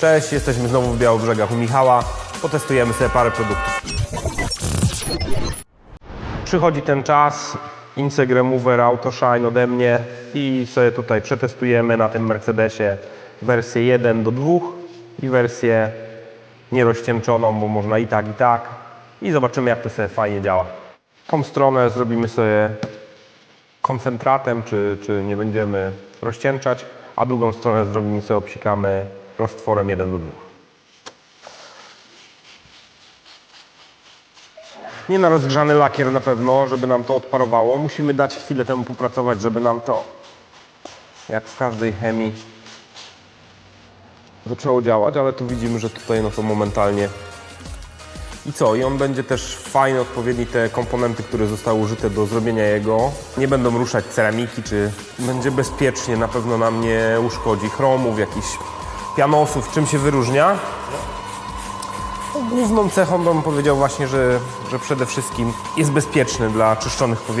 Cześć, jesteśmy znowu w Białobrzegach u Michała. Potestujemy sobie parę produktów. Przychodzi ten czas, Inseg Remover Auto Shine ode mnie i sobie tutaj przetestujemy na tym Mercedesie wersję 1 do 2 i wersję nierozcieńczoną, bo można i tak, i tak. I zobaczymy, jak to sobie fajnie działa. Tą stronę zrobimy sobie koncentratem, czy, czy nie będziemy rozcieńczać, a drugą stronę zrobimy sobie, obsikamy roztworem 1 do 2. Nie na rozgrzany lakier na pewno, żeby nam to odparowało. Musimy dać chwilę temu popracować, żeby nam to, jak w każdej chemii, zaczęło działać, ale tu widzimy, że tutaj no to momentalnie i co? I on będzie też fajny, odpowiedni te komponenty, które zostały użyte do zrobienia jego. Nie będą ruszać ceramiki, czy będzie bezpiecznie, na pewno nam nie uszkodzi chromów, jakichś pianosów, czym się wyróżnia. Główną cechą bym powiedział właśnie, że, że przede wszystkim jest bezpieczny dla czyszczonych powierzchni.